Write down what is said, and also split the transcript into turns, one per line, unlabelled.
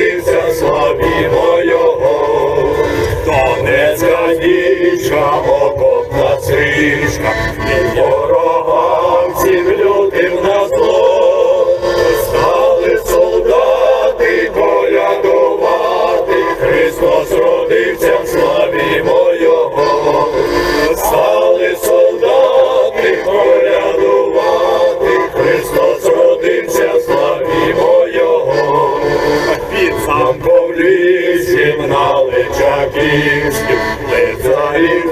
народився, славімо його, Донецька дічка, око плацишка, його. Is your